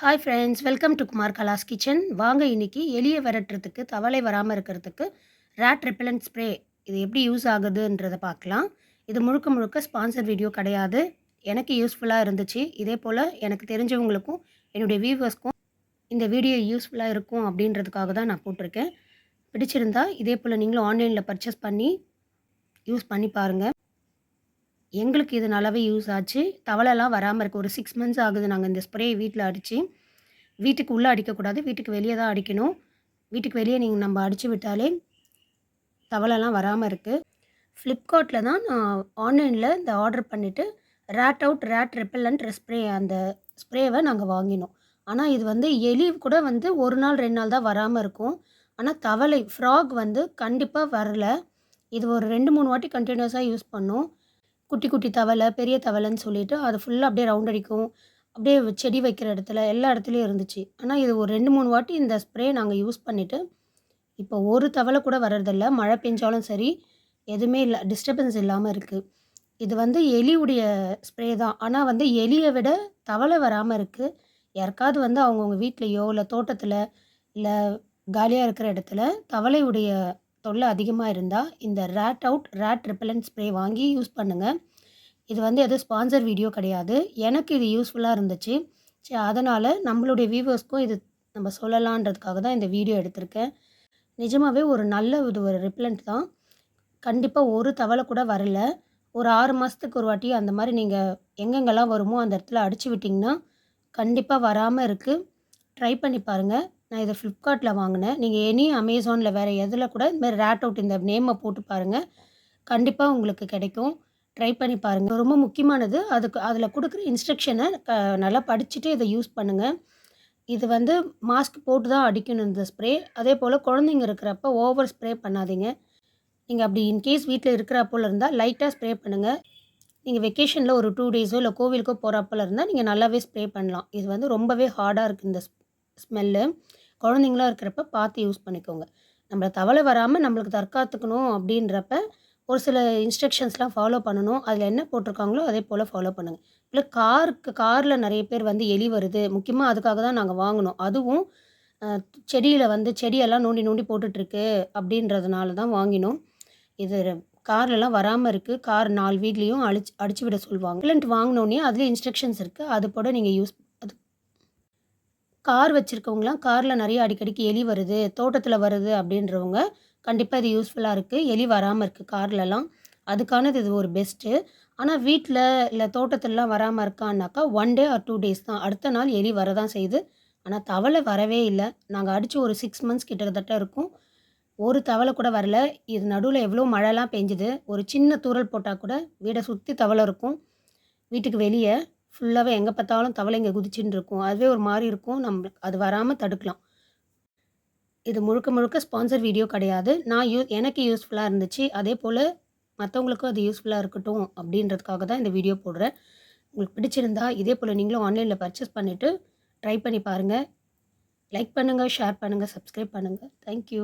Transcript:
Hi friends welcome to Kumar Kalas kitchen வாங்க இன்னைக்கு எலிய விரட்டுறதுக்கு தவளை வராமல் இருக்கிறதுக்கு ரேட் ரெப்பலண்ட் ஸ்ப்ரே இது எப்படி யூஸ் ஆகுதுன்றதை பார்க்கலாம். இது முழுக்க முழுக்க ஸ்பான்சர் வீடியோ கிடையாது. எனக்கு யூஸ்ஃபுல்லாக இருந்துச்சு. இதே போல் எனக்கு தெரிஞ்சவங்களுக்கும் என்னுடைய வியூவர்ஸ்க்கும் இந்த வீடியோ யூஸ்ஃபுல்லாக இருக்கும் அப்படின்றதுக்காக தான் நான் போட்டிருக்கேன். பிடிச்சிருந்தா இதே போல் நீங்களும் ஆன்லைனில் பர்ச்சேஸ் பண்ணி யூஸ் பண்ணி பாருங்கள் எங்களுக்கு இது நல்லாவே யூஸ் ஆச்சு. தவளைலாம் வராமல் இருக்குது ஒரு சிக்ஸ் மந்த்ஸ் ஆகுது நாங்கள் இந்த ஸ்ப்ரே வீட்டில் அடித்து வீட்டுக்கு உள்ளே அடிக்கக்கூடாது வீட்டுக்கு வெளியே தான் அடிக்கணும். வீட்டுக்கு வெளியே நீங்கள் நம்ம அடித்து விட்டாலே தவளைலாம் வராமல் இருக்குது ஃப்ளிப்கார்ட்டில் தான் நான் ஆன்லைனில் இந்த ஆர்டர் பண்ணிவிட்டு rat out rat repellent spray அந்த ஸ்ப்ரேவை நாங்கள் வாங்கினோம். ஆனால் இது வந்து எலி கூட வந்து ஒரு நாள் ரெண்டு நாள் தான் வராமல் இருக்கும். ஆனால் தவளை ஃப்ராக் வந்து கண்டிப்பாக வரல. இது ஒரு ரெண்டு மூணு வாட்டி கண்டினியூஸாக யூஸ் பண்ணோம். குட்டி குட்டி தவளை பெரிய தவளைன்னு சொல்லிட்டு அது ஃபுல்லாக அப்படியே ரவுண்ட் அடிக்கும். அப்படியே செடி வைக்கிற இடத்துல எல்லா இடத்துலையும் இருந்துச்சு. ஆனால் இது ஒரு ரெண்டு மூணு வாட்டி இந்த ஸ்ப்ரே நாங்கள் யூஸ் பண்ணிவிட்டு இப்போ ஒரு தவளை கூட வர்றதில்ல. மழை பெஞ்சாலும் சரி எதுவுமே இல்லை டிஸ்டர்பன்ஸ் இல்லாமல் இருக்குது இது வந்து எலியுடைய ஸ்ப்ரே தான். ஆனால் வந்து எலியை விட தவளை வராமல் இருக்குது யாருக்காவது வந்து அவங்கவுங்க வீட்லேயோ இல்லை தோட்டத்தில் இல்லை காலியாக இருக்கிற இடத்துல தவளையுடைய தொல்லை அதிகமாக இருந்தால் இந்த rat out rat repellent spray வாங்கி யூஸ் பண்ணுங்கள் இது வந்து எதுவும் ஸ்பான்சர் வீடியோ கிடையாது. எனக்கு இது யூஸ்ஃபுல்லாக இருந்துச்சு. சரி அதனால் நம்மளுடைய வியூவர்ஸ்க்கும் இது நம்ம சொல்லலான்றதுக்காக தான் இந்த வீடியோ எடுத்திருக்கேன். நிஜமாகவே ஒரு நல்ல இது ஒரு ரிப்பலண்ட் தான். கண்டிப்பாக ஒரு தவளை கூட வரல. ஒரு ஆறு மாதத்துக்கு ஒரு வாட்டி அந்த மாதிரி நீங்கள் எங்கெங்கெல்லாம் வருமோ அந்த இடத்துல அடித்து விட்டிங்கன்னா கண்டிப்பாக வராமல் இருக்குது ட்ரை பண்ணி பாருங்கள் நான் இதை ஃப்ளிப்கார்ட்டில் வாங்கினேன். நீங்கள் எனி அமேசானில் வேறு எதில் கூட இந்த ரேட் அவுட் இந்த நேமை போட்டு பாருங்கள் கண்டிப்பாக உங்களுக்கு கிடைக்கும். ட்ரை பண்ணி பாருங்கள் ரொம்ப முக்கியமானது. அதுக்கு அதில் கொடுக்குற இன்ஸ்ட்ரக்ஷனை க நல்லா படிச்சுட்டு இதை யூஸ் பண்ணுங்கள் இது வந்து மாஸ்க் போட்டு தான் அடிக்கணும் இந்த ஸ்ப்ரே அதே போல் குழந்தைங்க இருக்கிறப்ப ஓவர் ஸ்ப்ரே பண்ணாதீங்க. நீங்கள் அப்படி இன்கேஸ் வீட்டில் இருக்கிறப்போல இருந்தால் லைட்டாக ஸ்ப்ரே பண்ணுங்கள் நீங்கள் வெக்கேஷனில் ஒரு டூ டேஸோ இல்லை கோவிலுக்கோ போகிறப்போல இருந்தால் நீங்கள் நல்லாவே ஸ்ப்ரே பண்ணலாம். இது வந்து ரொம்பவே ஹார்டாக இருக்குது இந்த ஸ்மெல்லு குழந்தைங்களாம் இருக்கிறப்ப பார்த்து யூஸ் பண்ணிக்கோங்க. நம்மளை தவளை வராமல் நம்மளுக்கு தற்காத்துக்கணும் அப்படின்றப்ப ஒரு சில இன்ஸ்ட்ரக்ஷன்ஸ்லாம் ஃபாலோ பண்ணணும். அதில் என்ன போட்டிருக்காங்களோ அதே போல் ஃபாலோ பண்ணுங்கள் இல்லை காருக்கு காரில் நிறைய பேர் வந்து எலி வருது. முக்கியமாக அதுக்காக தான் நாங்கள் வாங்கினோம் அதுவும் செடியில் வந்து செடியெல்லாம் நோண்டி நோண்டி போட்டுட்ருக்கு அப்படின்றதுனால தான் வாங்கினோம். இது கார்லலாம் வராமல் இருக்குது கார் நாலு வீட்லேயும் அழிச்சு அடிச்சு விட சொல்லுவாங்க. இல்லைன்ட்டு வாங்கினோன்னே அதுலேயே இன்ஸ்ட்ரக்ஷன்ஸ் இருக்குது அது போல் நீங்கள் யூஸ் கார் வச்சுருக்கவங்களாம் காரில் நிறைய அடிக்கடிக்கு எலி வருது தோட்டத்தில் வருது அப்படின்றவங்க கண்டிப்பாக இது யூஸ்ஃபுல்லாக இருக்குது எலி வராமல் இருக்குது கார்லலாம். அதுக்கானது இது ஒரு பெஸ்ட்டு ஆனால் வீட்டில் இல்லை தோட்டத்திலலாம் வராமல் இருக்கான்னாக்கா one day or two days தான். அடுத்த நாள் எலி வரதான் செய்யுது. ஆனால் தவளை வரவே இல்லை. நாங்கள் அடித்து ஒரு சிக்ஸ் மந்த்ஸ் கிட்டத்தட்ட இருக்கும். ஒரு தவளை கூட வரல. இது நடுவில் எவ்வளோ மழைலாம் பெஞ்சுது. ஒரு சின்ன தூரல் போட்டால் கூட வீடை சுற்றி தவளை இருக்கும். வீட்டுக்கு வெளியே ஃபுல்லாகவே எங்கே பார்த்தாலும் தவளைங்க குதிச்சுன்னு இருக்கும். அதுவே ஒரு மாதிரி இருக்கும். நம்ம அது வராமல் தடுக்கலாம். இது முழுக்க முழுக்க ஸ்பான்சர் வீடியோ கிடையாது. நான் யூ எனக்கு யூஸ்ஃபுல்லாக இருந்துச்சு. அதே போல் மற்றவங்களுக்கும் அது யூஸ்ஃபுல்லாக இருக்கட்டும் அப்படின்றதுக்காக தான் இந்த வீடியோ போடுறேன். உங்களுக்கு பிடிச்சிருந்தா இதே போல் நீங்களும் ஆன்லைனில் பர்ச்சேஸ் பண்ணிவிட்டு ட்ரை பண்ணி பாருங்கள் லைக் பண்ணுங்கள் ஷேர் பண்ணுங்கள் சப்ஸ்கிரைப் பண்ணுங்கள் தேங்க்யூ